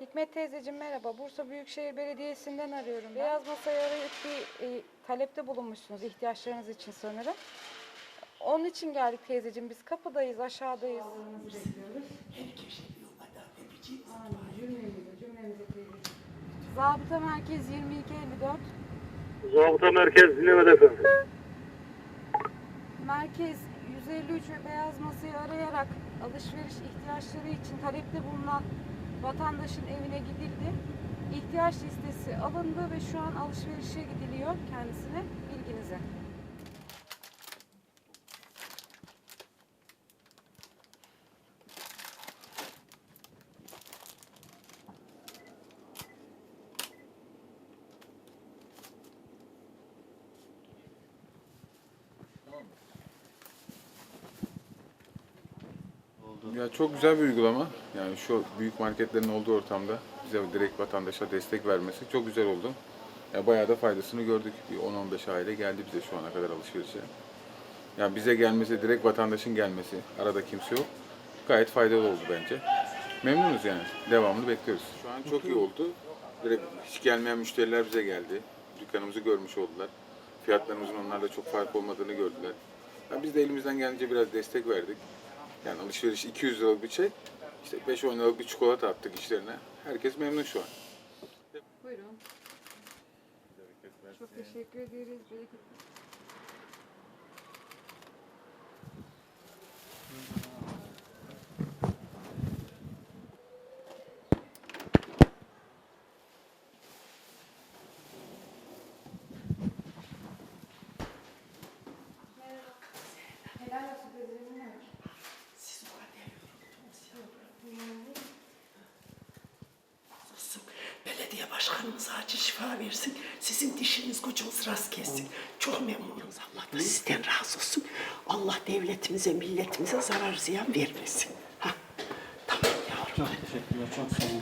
Hikmet teyzeciğim merhaba. Bursa Büyükşehir Belediyesi'nden arıyorum. ben. Beyaz Masa'ya arayıp bir e, talepte bulunmuşsunuz ihtiyaçlarınız için sanırım. Onun için geldik teyzeciğim. Biz kapıdayız, aşağıdayız. bekliyoruz. Teyzeciğim. Zabıta Merkez 2254. Zabıta merkez dinlemede efendim. Merkez 153 ve Beyaz Masa'yı arayarak alışveriş ihtiyaçları için talepte bulunan vatandaşın evine gidildi. İhtiyaç listesi alındı ve şu an alışverişe gidiliyor kendisine bilginize. Ya çok güzel bir uygulama. Yani şu büyük marketlerin olduğu ortamda bize direkt vatandaşa destek vermesi çok güzel oldu. Ya bayağı da faydasını gördük. Bir 10-15 aile geldi bize şu ana kadar alışverişe. Yani bize gelmesi, direkt vatandaşın gelmesi, arada kimse yok. Gayet faydalı oldu bence. Memnunuz yani. Devamını bekliyoruz. Şu an çok iyi oldu. Direkt hiç gelmeyen müşteriler bize geldi. Dükkanımızı görmüş oldular. Fiyatlarımızın onlarla çok fark olmadığını gördüler. Ya biz de elimizden gelince biraz destek verdik. Yani alışveriş 200 liralık bir şey, işte 5-10 liralık bir çikolata attık işlerine. Herkes memnun şu an. Buyurun. Çok teşekkür ederiz. Helal olsun başkanımız acil şifa versin. Sizin dişiniz gücünüz rast gelsin. Çok memnunuz. Allah da sizden razı olsun. Allah devletimize, milletimize zarar ziyan vermesin. Ha. Tamam yavrum. Çok teşekkürler, çok sağ olun.